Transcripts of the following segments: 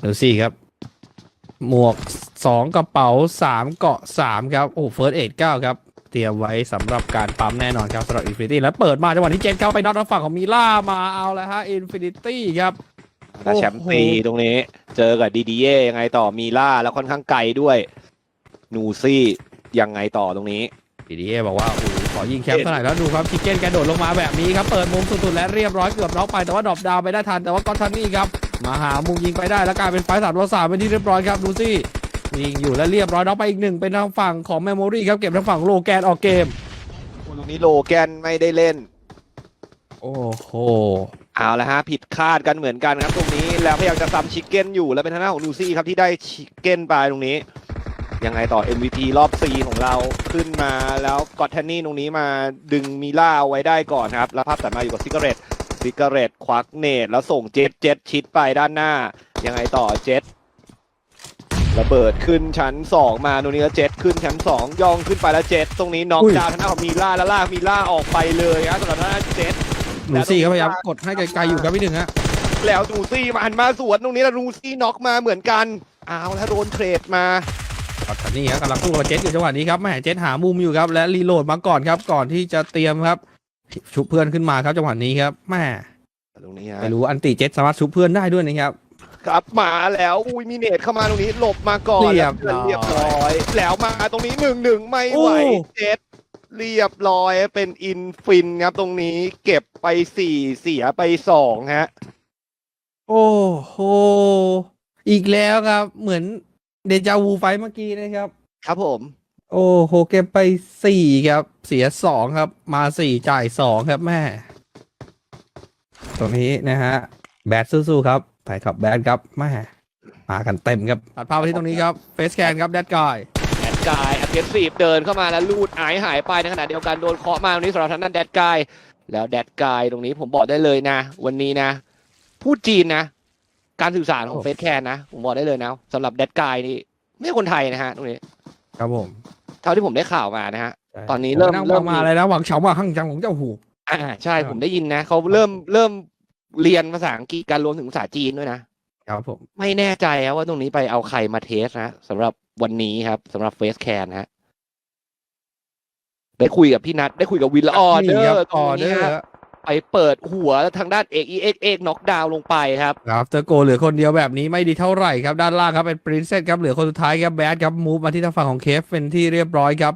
เดี๋ยวสี่ครับ หมวกสองกระเป๋าสามเกาะสามครับโอ้เฟิร์สเอ็ดเก้าครับเตรียมไว้สำหรับการปั๊มแน่นอนครับสำหรับอินฟินิตี้แล้วเปิดมาจังหวะที่เจนเข้าไปน็อตทางฝั่งของมิล่ามาเอาแล้วฮะอินฟินิตี้ครับถ้าแชมป์ตีตรงนี้ เจอกับดีดีเย่ยังไงต่อมีล่าแล้วค่อนข้างไกลด้วยนูซี่ยังไงต่อตรงนี้ดีดีเอบอกว่าโอ้โหขอยิงแคมป์เท่าไหร่แล้วดูครับชิคเก้นกระโดดลงมาแบบนี้ครับ เปิดมุมสุดๆและเรียบร้อยเกือบน็อกไปแต่ว่าดรอปดาวน์ไปได้ทันแต่ว่าก็อตทันนี่ครับ มาหามุมยิงไปได้แล้วกลายเป็นไฟล์สามต่อสามเป็นที่เรียบร้อยครับดูซี่ยิงอยู่และเรียบร้อยน็อกไปอีกหนึ่งเป็นทางฝั่งของเมมโมรี่ครับเก็บทางฝั่งโลแกนออกเกมตรงนี้โลแกนไม่ได้เล่น โอ้โหเอาละฮะผิดคาดกันเหมือนกันครับตรงนี้แล้วพยายามจะซ้ำชิคเก้นอยู่แล้วเป็นทางด้านของนูซี่ครับที่ได้ชิคเก้นไปตรงนี้ ยังไงต่อ MVP รอบ4ของเราขึ้นมาแล้วกอตแทนนี่ตรงนี้มาดึงมิล่าเอาไว้ได้ก่อนครับ แล้วภาพตัดมาอยู่กับซิกเรต ซิกเรตควักเนตแล้วส่งเจ็ตเจ็ตชิดไปด้านหน้า ยังไงต่อเจ็ตระเบิดขึ้นชั้น 2 มาตรงนี้แล้วเจ็ตขึ้นชั้น 2 ย่องขึ้นไปแล้วเจ็ตตรงนี้น็อกอุ้ยดาวน์ทางด้านของมิล่าแล้วลากมิล่าออกไปเลยครับสำหรับทางด้านเจ็ตหนูซี่เขาพยายามกดให้ไกลๆอยู่ครับพี่หนึ่งฮะแล้วนูซี่มาหันมาสวนตรงนี้แล้วนูซี่น็อกมาเหมือนกันเอาแล้วโดนเทรดมาก็อตทันนี่ครับกำลังสู้กับเจสอยู่จังหวะนี้ครับแม่เจสหามุมอยู่ครับและรีโหลดมาก่อนครับก่อนที่จะเตรียมครับ ชุบเพื่อนขึ้นมาครับจังหวะนี้ครับแม่ตรงนี้ฮะไม่รู้อันติเจสสามารถชุบเพื่อนได้ด้วยนะครับ ครับมาแล้วอุ้ยมีเนตเข้ามาตรงนี้หลบมาก่อนเรียบแล้วร้อย เรียบร้อย แล้วมาตรงนี้หนึ่งหนึ่งไม่ไหวโอ้ เจ็ดเรียบร้อยเป็นอินฟินครับตรงนี้เก็บไปสี่เสียไปสองฮะ โอ้โหอีกแล้วครับ เหมือนเดจาวูไฟท์เมื่อกี้นะครับ ครับผม โอ้โหเก็บไปสี่ครับ เสียสองครับ มาสี่จ่ายสองครับแม่ ตรงนี้นะฮะ แบดสู้ๆครับไปขับแบดครับแม่มากันเต็มครับตัดภาพไปที่ตรงนี้ครับเฟสแคนครับแดดกายแดดกายอเกนซีฟเดินเข้ามาแล้วลูดหายหายไปในขณะเดียวกันโดนเคาะมาตรงนี้สำหรับทางด้านแดดกายแล้วแดดกายตรงนี้ผมบอกได้เลยนะ วันนี้นะ พูดจีนนะ การสื่อสารของโอ้เฟสแคนนะ ผมบอกได้เลยนะสำหรับแดดกายนี่ไม่ใช่คนไทยนะฮะตรงนี้ ครับผม เท่าที่ผมได้ข่าวมานะฮะใช่ตอนนี้เริ่มนั่งเริ่ฟัมงมาอะไรนะหวังเฉามาข้างจังของเจ้าหู อ่าใช่ครับ ผมได้ยินนะเขาเริ่มเริ่มเรียนภาษาอังกฤษการรวมถึงภาษาจีนด้วยนะ ครับผม ไม่แน่ใจครับว่าตรงนี้ไปเอาใครมาเทสนะสำหรับวันนี้ครับสำหรับเฟสแคนฮะ ได้คุยกับพี่นัทได้คุยกับวินละออเดอนี่คร์บตรงออเดอนี้ร์ฮะ ไปเปิดหัวทางด้านเอกเอกเอกน็อกดาวลงไปครับครับเตอร์โกเหลือคนเดียวแบบนี้ไม่ดีเท่าไหร่ครับ ด้านล่างครับเป็นปรินเซสครับเหลือคนสุดท้ายครับแบดครับมูฟมาที่ทางฝั่งของเคฟเป็นที่เรียบร้อยครับ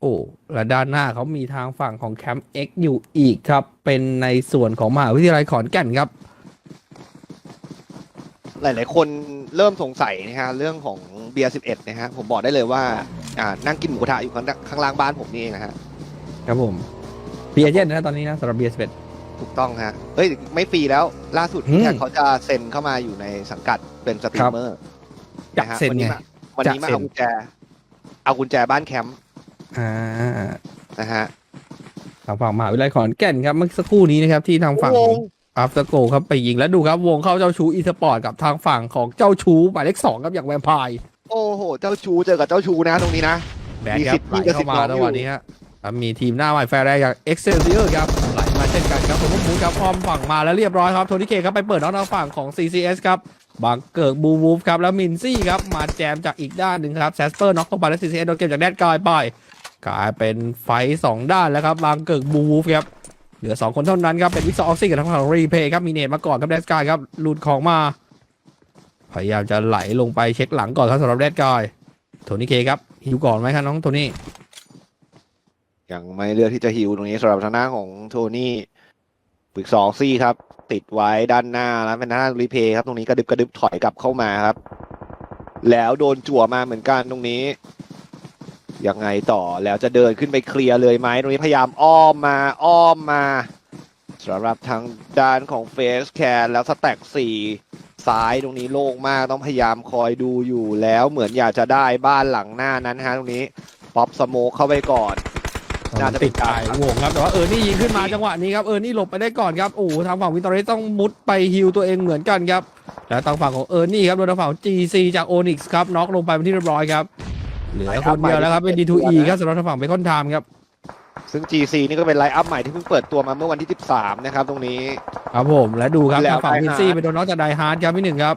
โอ้และด้านหน้าเขามีทางฝั่งของแคมป์เอ็กอยู่อีกครับ เป็นในส่วนของมหาวิทยาลัยขอนแก่นครับ หลาย ๆ คนเริ่มสงสัยนะฮะเรื่องของเบียร์สิบเอ็ดนะฮะผมบอกได้เลยว่าอ่านั่งกินหมูกระทะอยู่ข้างข้างล่างบ้านผมนี่เองนะฮะครับผม เบียร์เย็นนะตอนนี้นะสำหรับเบียร์สเปดถูกต้องฮะเฮ้ย ไม่ฟรีแล้ว ล่าสุดอืมแค่เขาจะเซ็นเข้ามาอยู่ในสังกัดเป็นสตรีมเมอร์จักเซ็นไงะฮะวันนี้มาจะเซ็นวันนี้มาเอากุญแจ เอากุญแจบ้านแคมป์อ่านะฮะทางฝั่งมหาวิทยาลัยขอนแก่นครับเมื่อสักครู่นี้นะครับ ที่ทางฝั่งวของงอัฟเตอร์โกครับไปยิงแล้วดูครับ วงเข้าเจ้าชูอีสปอร์ตกับทางฝั่งของเจ้าชูหมายเลขสองครับอย่างแวมไพร์โอ้โห เจ้าชูเจอกับเจ้าชูนะตรงนี้นะแบดมีคสิรัทบธิ์ไหลมีกระสิเข้าทธิ์มาน้องจังหวะอยู่นี้ฮะอะ มีทีมหน้าใหม่แฟร์แรกอย่างเอ็กเซลเซียร์ครับไหลมาเช่นกันครับผมมูครับพร้อมฝั่งมาแล้วเรียบร้อยครับโทนี่เคครับไปเปิดน้องทางฝั่งของ CCS ครับบังเกิกบูวูฟครับแล้วมินซี่ครับมาแจมจากอีกด้านหนึ่งครับแซสเปอร์น็อกเข้าไปแล้ว CCS โดนเก็บจากแดดกายไปกลายเป็นไฟสองด้านแล้วครับบังเกิกบูวูฟครับเหลือสองคนเท่านั้นครับเป็นวิกซอร์ออกซี่กับทางฝั่งรีเพย์ครับมีเนตมาก่อนครับแดดกายครับหลุดของมาพยายามจะไหลลงไปเช็คหลังก่อนครับสำหรับแดดกายโทนี่เคครับฮิวก่อนไหมครับน้องโทนี่ ยังไม่เลือกที่จะฮิวตรงนี้สำหรับทางหน้าของโทนี่ปึกสองซี่ครับ ติดไว้ด้านหน้าแล้วเป็นหน้ารีเพย์ครับ ตรงนี้กระดึบกระดึบถอยกลับเข้ามาครับ แล้วโดนจั่วมาเหมือนกันตรงนี้ยังไงต่อแล้วจะเดินขึ้นไปเคลียร์เลยไหมตรงนี้พยายามอ้อมมาอ้อมมาสำหรับทางด้านของเฟสแคนแล้วสแต็กสี่ซ้ายตรงนี้โล่งมากต้องพยายามคอยดูอยู่แล้วเหมือนอยากจะได้บ้านหลังหน้านั้นฮะตรงนี้ป๊อปสโมกเข้าไปก่อน น่าจะเป็ตินดตายวงครับแต่ว่าเออร์นี่ยิงขึ้นมาจังหวะนี้ครับเออร์นี่หลบไปได้ก่อนครับโอ้โหทางฝั่งวินเตอร์เรสต้องมุดไปฮิวตัวเองเหมือนกันครับแล้วทางฝั่งของเออร์นี่ครับโดนทางฝั่งของ GC จาก Onyx ครับน็อกลงไปเป็นที่เรียบร้อยครับเหลือคนเดียวแล้วครับเป็น D2E ครับสำหรับทางฝั่งเบคอนไทม์ครับซึ่ง GC นี่ก็เป็นไลน์อัพใหม่ที่เพิ่งเปิดตัวมาเมื่อวันที่ 13 นะครับตรงนี้ ครับผม และดูครับแล้วทางฝั่ง Die วินซี่ Hard ไปโดนน็อกจากไดฮาร์ดครับพี่หนึ่งครับ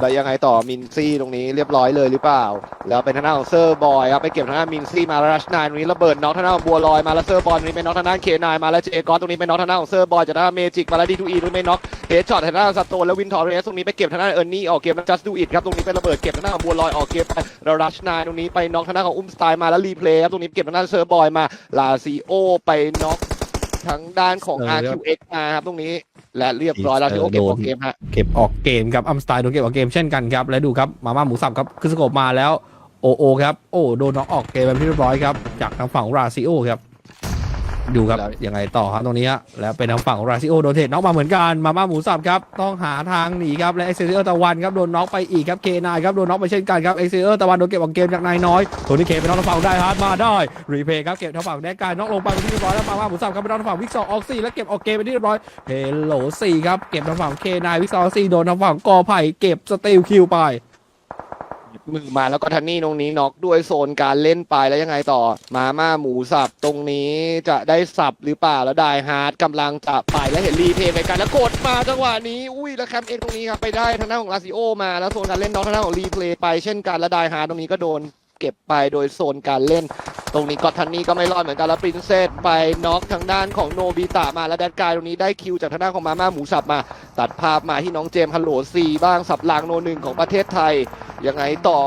แล้วยังไงต่อมินซี่ตรงนี้เรียบร้อยเลยหรือเปล่า แล้วเป็นทางด้านของเซอร์บอยครับไปเก็บทางด้านมินซี่มารัชนายตรงนี้ระเบิดน็อกทางด้านของบัวลอยมาแล้วเซอร์บอยตรงนี้เป็นน็อกทางด้านเคนายมาแล้วเจกอนตรงนี้เป็นน็อกทางด้านของเซอร์บอยจากด้านเมจิกมาแล้วดีทูอีตรงนี้เป็นน็อกเฮดช็อตทางด้านสโตนแล้ววินทอร์เรสตรงนี้ไปเก็บทางด้านเอิร์นนี่ออกเกมแล้วจัสดูอิทครับตรงนี้เป็นระเบิดเก็บทางด้านของบัวลอยออกเกมไปแล้วรัชนายตรงนี้ไปน็อกทางด้านของอุ้มสไตล์มาแล้วรีเพลย์ครับตรงนี้เก็บทางด้านเซอร์บอยมาลาซีโอไปน็อก ทางด้านของเออครับ RQX มาครับตรงนี้ และเรียบร้อยลาซีโอเก็บออกเกมฮะเก็บออกเกมครับอัมสไตล์โดนเก็บออกเกมเช่นกันครับ และดูครับมาม่าหมูสับครับขึ้นสโคปมาแล้วโอโอครับโอ้โดนน็อกออกเกมไปที่เรียบร้อยครับจากทางฝั่งของราซิโอครับ ดูครับแล้วยังไงต่อครับตรงนี้ฮะแล้วเป็นทางฝั่งของราซิโอโดนเทรดน็อกมาเหมือนกันมาม่าหมูสับครับต้องหาทางหนีครับและเอ็กเซเอร์ตะวันครับโดนน็อกไปอีกครับเคนายครับโดนน็อกไปเช่นกันครับเอ็กเซเอร์ตะวันโดนเก็บออกเกมจากนายน้อยโทนี่เคเป็นน็อกทางฝั่งได้ฮาร์ดมาได้รีเพย์ครับเก็บทางฝั่งแดกการน็อกลงไปเป็นที่เรียบร้อยแล้วมาม่าหมูสับครับเป็นน็อกทางฝั่งวิกซอร์ออกซี่และเก็บออกเกมเป็นที่เรียบร้อยเฮลโหลสี่ครับเก็บทางฝั่งเคนายวิกซอร์สี่โดนทางฝั่งกอไผ่เก็บสเตลคิวไป มือมาแล้วก็ทันนี่ตรงนี้น็อกด้วยโซนการเล่นไปแล้วยังไงต่อ มาม่าหมูสับตรงนี้จะได้สับหรือเปล่าแล้วได้ฮาร์ดกำลังจะไปแล้วเห็นรีเพย์ไปกันแล้วกดมาจังหวะนี้อุ้ยแล้วแคมป์เองตรงนี้ครับไปได้ทางด้านของลาซิโอมาแล้วโซนการเล่นน็อกทางด้านของรีเพลย์ไปเช่นกันแล้วได้ฮาร์ดตรงนี้ก็โดนเก็บไปโดยโซนการเล่น ตรงนี้ก็ทันนี่ก็ไม่รอดเหมือนกันแล้วปรินเซสไปน็อกทางด้านของโนบิตะมาแล้วแดดกายตรงนี้ได้คิวจากทางด้านของมาม่าหมูสับมา ตัดภาพมาที่น้องเจมส์ฮัลโหลซีบ้างสับลางโนหนึ่งของประเทศไทย ยังไงต่อ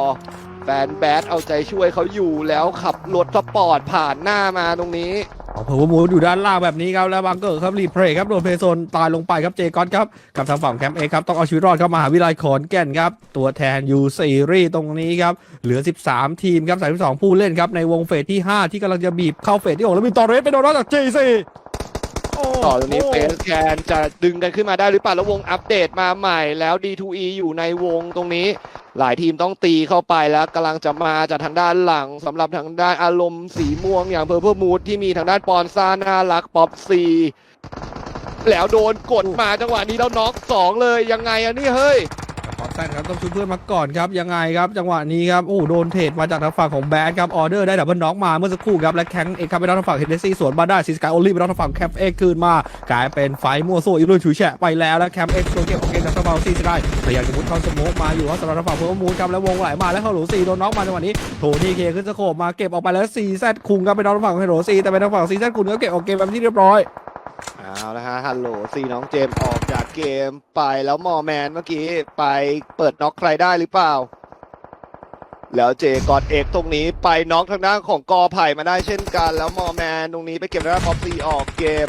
แฟนแบดเอาใจช่วยเขาอยู่แล้วขับรถสปอร์ตผ่านหน้ามาตรงนี้เอาเพอร์มูดอยู่ด้านล่างแบบนี้ครับแล้วบังเกอร์ครับรีเพลย์ครับโดนเพโซนตายลงไปครับเจคอนครับกับทางฝั่งแคมป์เอครับต้องเอาชีวิตรอดเข้ามหาวิทยาลัยขอนแก่นครับตัวแทนยูซีรีตรงนี้ครับเหลือ 13 ทีมครับ32ผู้เล่นครับในวงเฟสที่ 5 ที่กำลังจะบีบเข้าเฟสที่6แล้วมีตอร์เรสไปโดนนอกจาก G4 โอ้ ต่อตรงนี้โเฟสแคนจะดึงกันขึ้นมาได้หรือเปล่าแล้ววงอัปเดตมาใหม่แล้ว D2E อยู่ในวงตรงนี้ หลายทีมต้องตีเข้าไปแล้วกำลังจะมาจากทางด้านหลังสำหรับทางด้านอารมณ์สีม่วงอย่างเพอร์เพ e มูดที่มีทางด้านปอนซ่าน่ารักป๊อปซีแล้วโดนกดมาจังหวะนี้แล้วน็อกสองเลยยังไงอะนี่เฮ้ยข อแซนครับต้องช่วยเพื่อนมาก่อนครับยังไงครับ จังหวะนี้ครับโอ้โดนเทรดมาจากทางฝั่งของแบดครับออเดอร์ได้ดับเบิลน็อกมาเมื่อสักครู่ครับและแข้งเอกครับไปด้านทางฝั่งเฮนเดซี่สวนมาได้ซีสกายโอลี่ไปด้านทางฝั่งแคมป์เอกคืนมากลายเป็นไฟมั่วโซ่อีรุ่นฉุยแฉะไปแล้วแล้วแคมป์เอกโดนเก็บออเกมจากทางฝั่งซีสกายพยายามจะมุดเข้าสโมกมาอยู่ว่าสำหรับทางฝั่งเพื่อนมูลครับแล้ววงไหลมาแล้วเข้าหลูซีโดนน็อกมาจังหวะนี้โทนี่เคขึ้นสโคปมาเก็บออกไปแล้วซีแซดคุงครับไปด้านทางฝั่งเฮโรซีแต่ไปทางฝั่งซีแซดคุงก็เก็บออกเกมแบบที่เรียบร้อย เอาละฮะฮัลโหลซีน้องเจมส์ออกจากเกมไปแล้วมอแมนเมื่อกี้ไปเปิดน็อกใครได้หรือเปล่า แล้วเจกอดเอกตรงนี้ไปน็อกทางด้านของกอไผ่มาได้เช่นกัน แล้วมอแมนตรงนี้ไปเก็บทางด้านท็อปซีออกเกม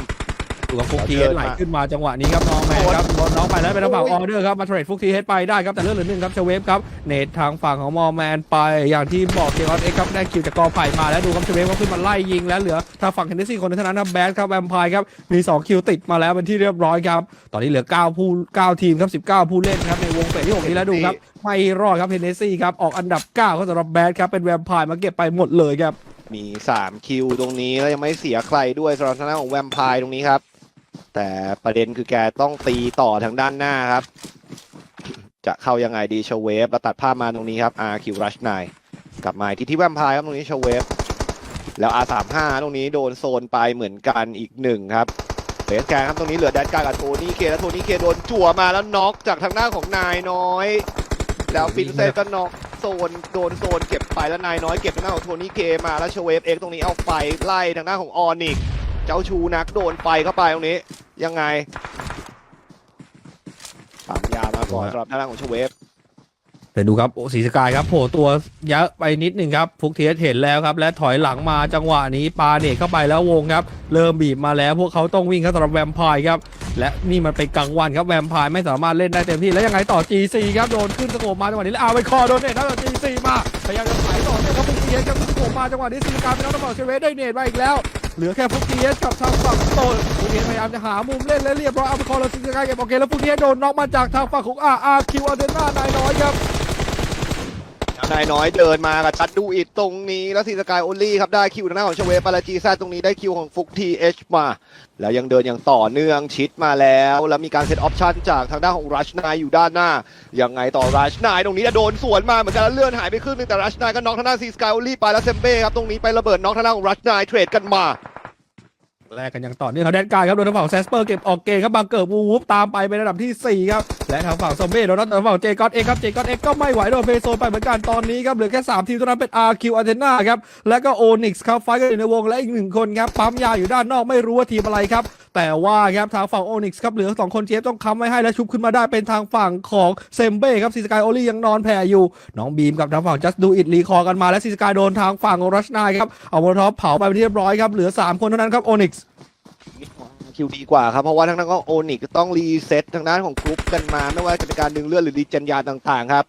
หลวงฟุกทีเฮดไหลขึ้นมาจังหวะนี้ครับน แมนครับโดนน้องไปแล้วเป็นทางฝั่งออเดอร์ครับมาเทรดฟุกทีเฮดไปได้ครับแต่เลือดเหลือหนึ่งครับเชเวฟครับเนททางฝั่งของมอแมนไป อย่างที่บอกเกมออสเอ็กครับได้คิวจากกอไผ่มาแล้วดูครับเชเวฟก็ขึ้นมาไล่ยิงแล้วเหลือทางฝั่งเคนเนซี่คนหนึงเท่านั้นครับแบดครับแวมไพร์ครับมี 2 คิวติดมาแล้วเป็นที่เรียบร้อยครับตอนนี้เหลือ 9 ผู้ 9 ทีมครับ19 ผู้เล่นครับในวงเฟสที่6นี้แล้วดูครับไม่รอดครับเฮนเนซี่ครับออกอันดับ9ครับสำหรับแบดครับเป็นแวมไพร์มาเก็บไปหมดเลยครับมี 3 คิวตรงนี้แล้วยังไม่เสียใครด้วยสำหรับทางด้านของแวมไพร์ตรงนี้ครับ แต่ประเด็นคือแกต้องตีต่อทางด้านหน้าครับ จะเข้ายังไงดีชเวฟแล้วตัดภาพมาตรงนี้ครับ RQ Rush 9กลับมาที่ที่แวมพร์ครับตรงนี้ชเวฟแล้ว R35 ตรงนี้โดนโซนไปเหมือนกันอีกหนึ่งครับเฟสแกครับตรงนี้เหลือแดนการกับโทนี่เคแล้วโทนี่เคโดนจั่วมาแล้วน็อกจากทางด้าของนายน้อย แล้วฟินเซก็น็อกโซนโดนโซนเก็บไปแล้วนายน้อยเก็บทางด้าของโทนี่เคมาแล้วชเวฟเองตรงนี้เอาไฟไล่ทางด้าของออนิก เจ้าชูนักโดนไฟเข้าไปตรงนี้ ยังไงปั๊มยามาก่อนสำหรับทางด้านของชเวฟเดี๋ยวดูครับโอ้สีสกายครับโผล่ตัวเยอะไปนิดหนึ่งครับฟุกเทียสเห็นแล้วครับ และถอยหลังมาจังหวะนี้ปาเนตเข้าไปแล้ววงครับ เริ่มบีบมาแล้วพวกเขาต้องวิ่งครับสำหรับแวมไพร์ครับ และนี่มันเป็นกลางวันครับแวมไพร์ไม่สามารถเล่นได้เต็มที่แล้วยังไงต่อ G4 ครับโดนขึ้นสโคปมาจังหวะนี้แล้วเอาไปคอโดนเนตแล้ว G4 มาพยายามจะไถต่อเนี่ยครับฟุกเทียสครับขึ้นสโคปมาจังหวะนี้สีสกายเป็นน้องตำรวจเชเวสได้เนตมาอีกแล้ว เหลือแค่ฟุกเทียสกับทางฝั่งโตนฟุกเนียสพยายามจะหามุมเล่นและเรียบร้อยเอาไปคอแล้วสีสกายเก็บโอเคแล้วฟุกเนียสโดนน็อกมาจากทางฝั่งของ RRQ อเดน่านายน้อยครับ นายน้อยเดินมากับชัดดูอิดตรงนี้แล้วซีสกายโอลี่ครับได้คิวทางด้านของชเวปาราจีซาตรงนี้ได้คิวของฟุกทีเอชมา แล้วยังเดินอย่างต่อเนื่องชิดมาแล้ว แล้วมีการเซตออปชั่นจากทางด้านของรัชนายอยู่ด้านหน้า ยังไงต่อรัชนายตรงนี้จะโดนสวนมาเหมือนกันแล้วเลื่อนหายไปครึ่งหนึงแต่รัชนายก็น็อกทางด้านซีสกายโอลี่ไปแล้วเซมเบ้ครับตรงนี้ไประเบิดน็อกทางด้านของรัชนายเทรดกันมา แลกกันอย่างต่อเนื่องครับแดนการครับโดนทางฝั่งแซสเปอร์เก็บออกเกมครับบางเกิดวูวูฟตามไปเป็นระดับที่ 4 ครับ และทางฝั่งซอมเบ้โดนทางฝั่งเจก็อตเองครับเจก็อตเองก็ไม่ไหวโดนเฟโซไปเหมือนกันตอนนี้ครับเหลือแค่ 3 ทีมเท่านั้นเป็น RQ a t h e n a ครับและก็โอนิกส์ครับไฟกันอยู่ในวงและอีกหนึ่งคนครับปั๊มยาอยู่ด้านนอกไม่รู้ว่าทีมอะไรครับ แต่ว่าครับทางฝั่ง Onyx ครับเหลือสองคนเจฟต้องค้ำไว้ให้และชุบขึ้นมาได้เป็นทางฝั่งของเซมเบ้ครับซีสกายโอลี่ยังนอนแผ่อยู่ น้องบีมกับทางฝั่ง Just Do It รีคอร์กันมาและซีสกายโดนทางฝั่งของรัชนายครับเอาโมโลท็อปเผาไปเป็นที่เรียบร้อยครับเหลือ 3 คนเท่านั้นครับ Onyx คิวดีกว่าครับ เพราะว่าทางด้านของโอนิกต้องรีเซ็ตทางด้านของกรุ๊ปกันมา ไม่ว่าจะเป็นการดึงเลือดหรือดีเจนยาต่างๆครับ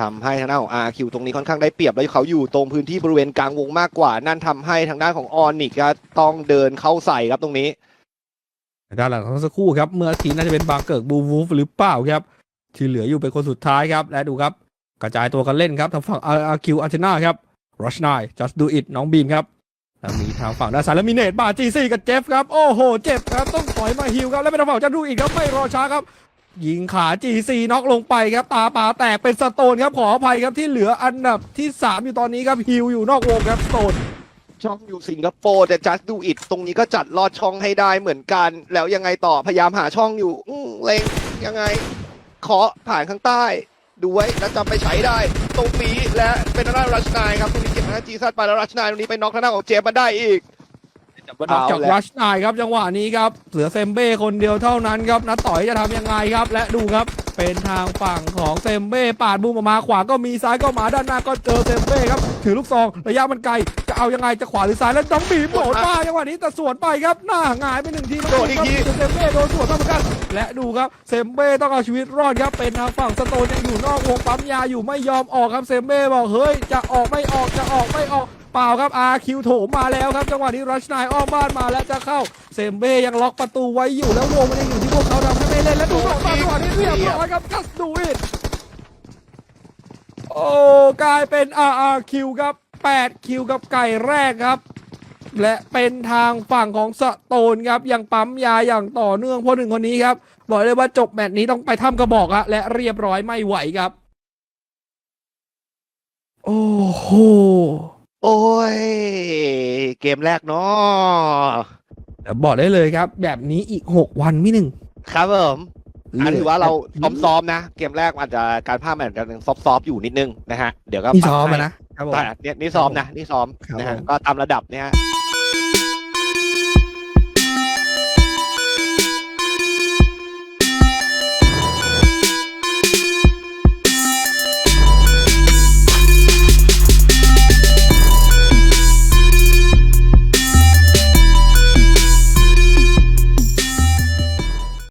ทำให้ทางด้านของ RQ ตรงนี้ค่อนข้างได้เปรียบ แล้วเขาอยู่ตรงพื้นที่บริเวณกลางวงมากกว่า นั่นทำให้ทางด้านของออนิกต้องเดินเข้าใส่ครับตรงนี้ ด้านหลังของสักครู่ครับเมื่อทีน่าจะเป็นบางเกิกบูวูฟหรือเปล่าครับ ที่เหลืออยู่เป็นคนสุดท้ายครับ และดูครับ กระจายตัวกันเล่นครับทางฝั่ง RQ อาร์เจนาครับรัชนาย just do it น้องบีมครับแล้วมีทางฝั่งด้านซ้ายแล้วมีเนตบาจีซีกับเจฟครับโอ้โหเจ็บครับต้องถอยมาฮิวครับแล้วเป็นทางฝั่งจัดูอีกครับไม่รอช้าครับยิงขา GC น็อกลงไปครับตาปาแตกเป็นสโตนครับขออภัยครับที่เหลืออันดับที่ 3 อยู่ตอนนี้ครับฮิวอยู่นอกวงครับสโตน ช่องอยู่สิงคโปร์แต่ just do it ตรงนี้ก็จัดลอดช่องให้ได้เหมือนกัน แล้วยังไงต่อพยายามหาช่องอยู่อื้อเล็งยังไงเคาะผ่านข้างใต้ดูไว้แล้วจำไปใช้ได้ ตรงนี้และเป็นทางด้านรัชนายครับตรงนี้เก็บทางด้านจีซัดไปแล้วรัชนายตรงนี้ไปน็อกทางด้านของเจมมาได้อีก นอกจากเอาแล้ว รัชนายครับจังหวะนี้ครับเหลือเซมเบ้คนเดียวเท่านั้นครับนัดต่อยจะทำยังไงครับ และดูครับเป็นทางฝั่งของเซมเบ้ปาดบูมออกมาขวาก็มีซ้ายก็มาด้านหน้าก็เจอเซมเบ้ครับถือลูกซองระยะมันไกล จะเอายังไงจะขวาหรือซ้ายแล้วน้องบีมโดดมาจังหวะนี้แต่สวนไปครับหน้าหงายไปหนึ่งทีโดดอีกทีเซมเบ้โดนสวนเข้าเหมือนกันและดูครับเซมเบ้ต้องเอาชีวิตรอดครับเป็นทางฝั่งสโตนยังอยู่นอกวงปั๊มยาอยู่ไม่ยอมออกครับเซมเบ้บอกเฮ้ยจะออกไม่ออกจะออกไม่ออกเปล่าครับอาคิวโถมมาแล้วครับจังหวะนี้รัชนายอ้อมบ้านมาและจะเข้าเซมเบ้ยังล็อกประตูไว้อยู่แล้ววงมันยังอยู่ที่พวกเขาทำให้ไม่เล่นและดูสองมาจังหวะนี้เรียบร้อยครับกัสดูอิทโอ้กลายเป็น RRQ ครับ 8 คิวกับไก่แรกครับ และเป็นทางฝั่งของสโตนครับยังปั๊มยาอย่างต่อเนื่องเพราะหนึ่งคนนี้ครับบอกเลยว่าจบแมตช์นี้ต้องไปถ้ำกระบอกอะและเรียบร้อยไม่ไหวครับ โอ้โหโอ้ย เกมแรกเนาะแต่บอกได้เลยครับ แบบนี้อีก6วันไม่หนึ่งครับผมอันถือว่าเราซ้อมๆนะ เกมแรกอาจจะการภาพมันอาจจะยังซอฟๆอยู่นิดนึงนะฮะ เดี๋ยวก็นี่ปรับซ้อมให้อะนะ ครับผม แต่เนี่ยนี่ซ้อมนะนี่ซ้อมครับนะฮะผม ก็ตามระดับเนี่ยฮะ